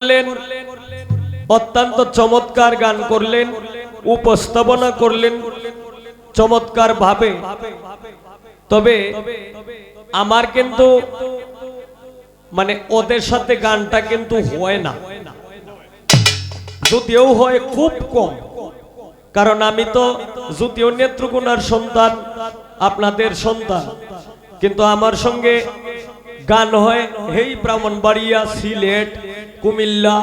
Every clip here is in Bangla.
করলেন, অত্যন্ত চমৎকার গান করলেন, উপস্থাপনা করলেন, চমৎকার ভাবে। তবে আমার কিন্তু মানে ওদের সাথে গানটা কিন্তু হয় না। যদিও হয় খুব কম, কারণ আমি তো যদিও নেত্রকোনার সন্তান, আপনাদের সন্তান, কিন্তু আমার সঙ্গে গান হয় হেই ব্রাহ্মণবাড়িয়া সিলেট কুমিল্লা,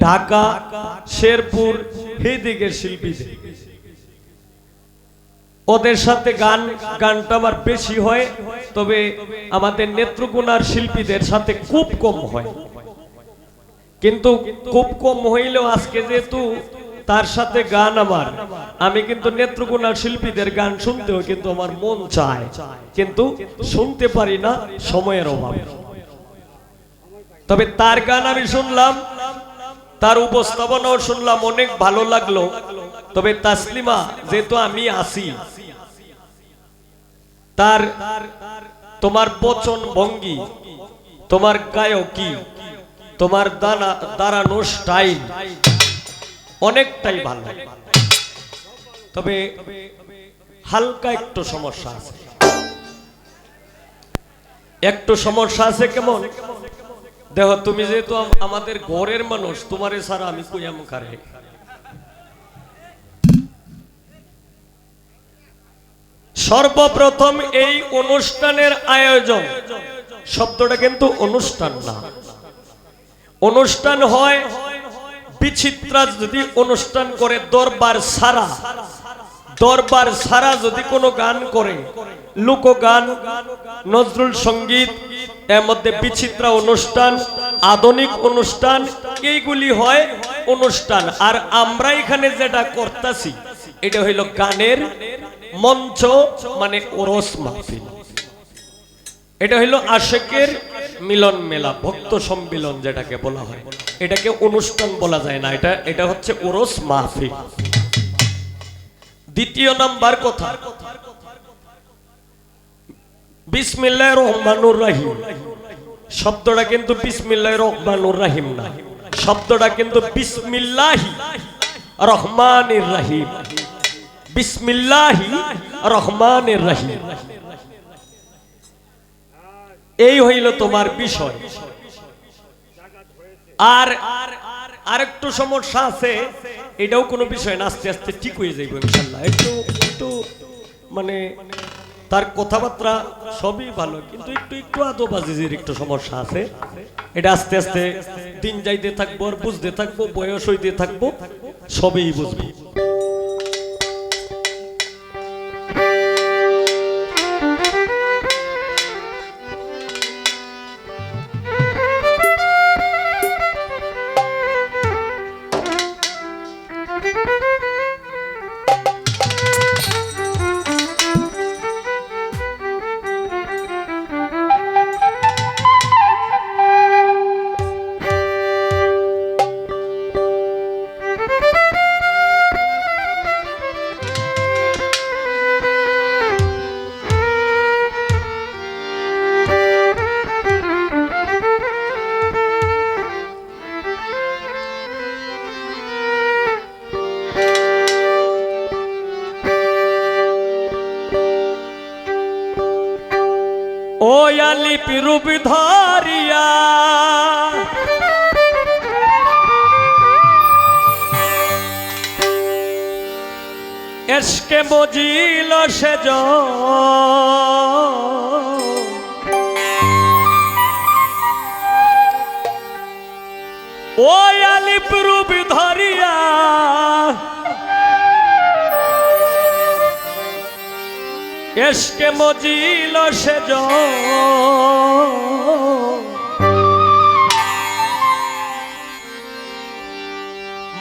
ঢাকা, শেরপুর, এই দিকের শিল্পীদের। ওদের সাথে গান, গানটা আমার বেশি হয়, তবে আমাদের নেত্রকোনার শিল্পীদের সাথে খুব কম হয়। কিন্তু খুব কম হইলেও আজকে যেহেতু তার সাথে গান আমার, আমি কিন্তু নেত্রকোনার শিল্পীদের গান শুনতেও কিন্তু আমার মন চায়। কিন্তু শুনতে পারি না, সময়ের অভাবে। তবে তার গান আমি শুনলাম, তার উপস্থাপনাও শুনলাম, অনেক ভালো লাগল। তবে তাসলিমা, যেহেতু আমি আসি তার তোমার বচন ভঙ্গি, তোমার গায়কি, তোমার দানা, দাঁড়ানো স্টাইল অনেকটাই ভালো। তবে হালকা একটু সমস্যা আছে। একটু সমস্যা আছে কেমন? দেখো, তুমি যেহেতু আমাদের ঘরের মানুষ, তোমারে ছাড়া আমি কুয়াম কারে সর্বপ্রথম এই অনুষ্ঠানের আয়োজন। শব্দটা কিন্তু অনুষ্ঠান না। অনুষ্ঠান হয় বিচিত্রা যদি অনুষ্ঠান করে দরবার সারা। দরবার সারা যদি কোনো গান করে, লোকগান, নজরুল সংগীত, এর মধ্যে বিচিত্রা অনুষ্ঠান, আধুনিক অনুষ্ঠান, এইগুলি হয় অনুষ্ঠান। আর আমরা এখানে যেটা করতেছি, এটা হইল গানের মঞ্চ মানে ওরস মাহফিল। এটা হইল আশেকের মিলন মেলা, ভক্ত সম্মিলন যেটাকে বলা হয়। এটাকে অনুষ্ঠান বলা যায় না, এটা এটা হচ্ছে ওরস মাহফিল। দ্বিতীয় নাম্বার কথা। বিসমিল্লাহ রহমানুর রাহিম। শব্দটা কিন্তু বিসমিল্লাহ রহমানুর রাহিম না। শব্দটা কিন্তু বিসমিল্লাহি রহমানির রাহিম। বিসমিল্লাহি রহমানির রাহিম। এই হইল তোমার বিষয়। আর আরেকটু সমস্যা আছে। এটাও কোনো বিষয় না, আস্তে আস্তে ঠিক হয়ে যাইব ইনশাল্লাহ একটু একটু মানে তার কথাবার্তা সবই ভালো, কিন্তু একটু একটু আদোবাজিজির একটু সমস্যা আছে। এটা আস্তে আস্তে দিন যাইতে থাকব আর বুঝতে থাকব, বয়স হইতে থাকব, সবই বুঝব। ও আলি পিরুপ ধরিয়া। এসকে মজিল সেজ ও আলি পিরুপ ধরিয়া। এসকে মজিল সেজ।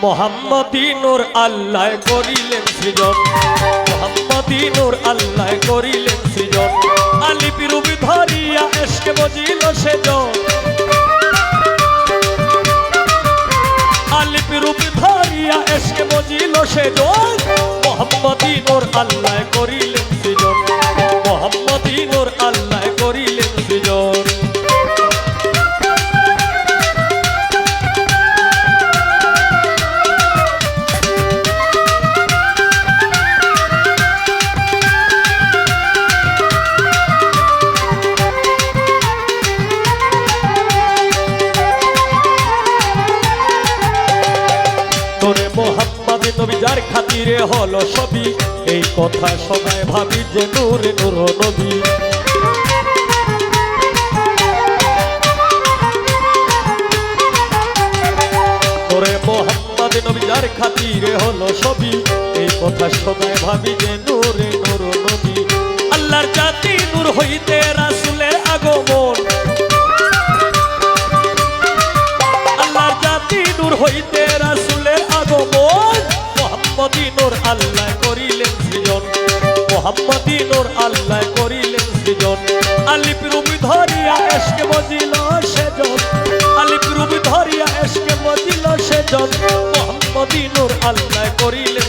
মোহাম্মদিনুর আল্লাহ করিলেন সৃজন। মোহাম্মদিনুর আল্লাহ করিলেন সৃজন। আলিপি রুবি ধরিয়া এসকে মজিল সেজ। আলিপি ধরিয়া এসকে মজিল সেজ। মোহাম্মদিনুর আল্লাহ করিলেন খাতিরে হলো সবই। এই কথা সবাই ভাবি যে নূর নূর নবী। তোরে মোহাম্মদ নবী যার খাতিরে হলো সবই। এই কথা সবাই ভাবি যে নূরে নূর নবী। আল্লাহর জাতি নূর হইতে রাসূলের আগমন। আল্লাহর জাতি নূর হইতে আগমন মোহাম্মদী নূর আল্লাহ করিলেন সৃজন। মোহাম্মদী নূর আল্লাহ করিলেন সৃজন। আলিপ রুবি ধরিয়া এসকে বজিল সেজন। আলিপ রুবি ধরিয়া এসকে বজিল সেজন। মোহাম্মদী নূর আল্লাহ করিলেন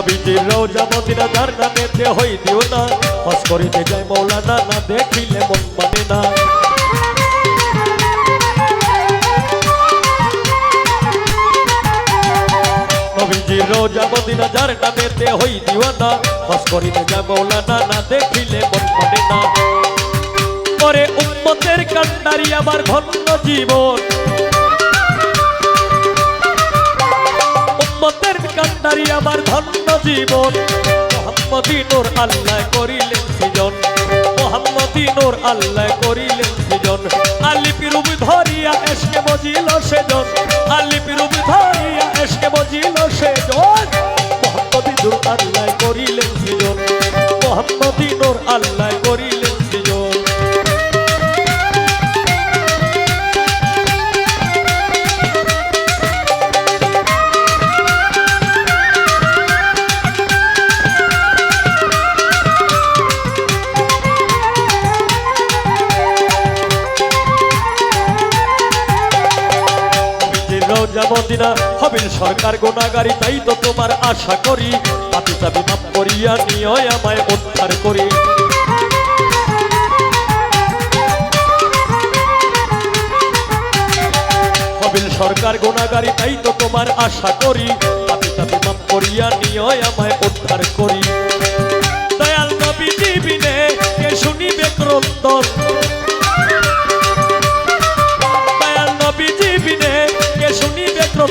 নবীজির রোজা মদিনা যার নামেতে হই দিও না। হস করিতে যায় মৌলানা, না দেখিলে মন মানে না। নবীজির রোজা মদিনা যার নামেতে দিও না। হস করিতে যায় মৌলানা, না দেখিলে মন মানে না। পরে উম্মতের জীবন। উম্মতের কান্ডারি আমার ধন্য জীবন। মোহাম্মদী আল্লাহ করিলেন সৃজন। মোহাম্মদী আল্লাহ করিলেন সৃজন। আলি পিরুব ধরিয়া এসকে বজিল সেজন। আলি পিরুব ধরিয়া এসকে বজিল সেজন। মোহাম্মদী নূর আল্লাহ করিলেন সৃজন। মোহাম্মদী নূর আল্লাহ করিলেন রোজা মদিনা হবিল সরকার গোনাগারি, তাই তো তোমার আশা করি। পাপি চাবি মাপ করিয়া নিয় আমায় উদ্ধার করি। হবিল সরকার গোনাগারি, তাই তো তোমার আশা করি। পাপি চাবি মাপ করিয়া নিয় আমায় উদ্ধার করি। দয়াল নবী জীবিনে কে শুনিবে ক্রন্দন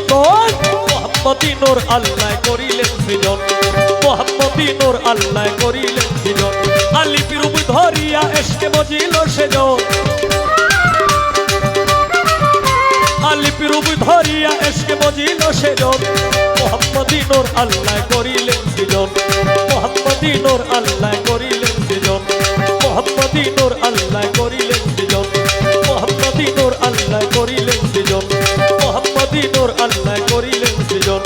ক্রন্দন মোহাম্মদী নূর আল্লাহ করিলেন সৃজন। মোহাম্মদী নূর আল্লাহ করিলেন সৃজন। আলি পিরুব ধরিয়া এসকে বজিল সেজন। আলি পিরুব ধরিয়া এসকে বজিল সেজন। মোহাম্মদী নূর আল্লাহ করিলেন সৃজন। মোহাম্মদী নূর আল্লাহ করিলেন সৃজন। মোহাম্মদী নূর আল্লাহ আল্লাহ করিলেন সৃজন।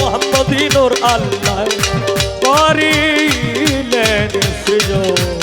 মোহাম্মদিনোর আল্লাহ করিলেন সৃজন।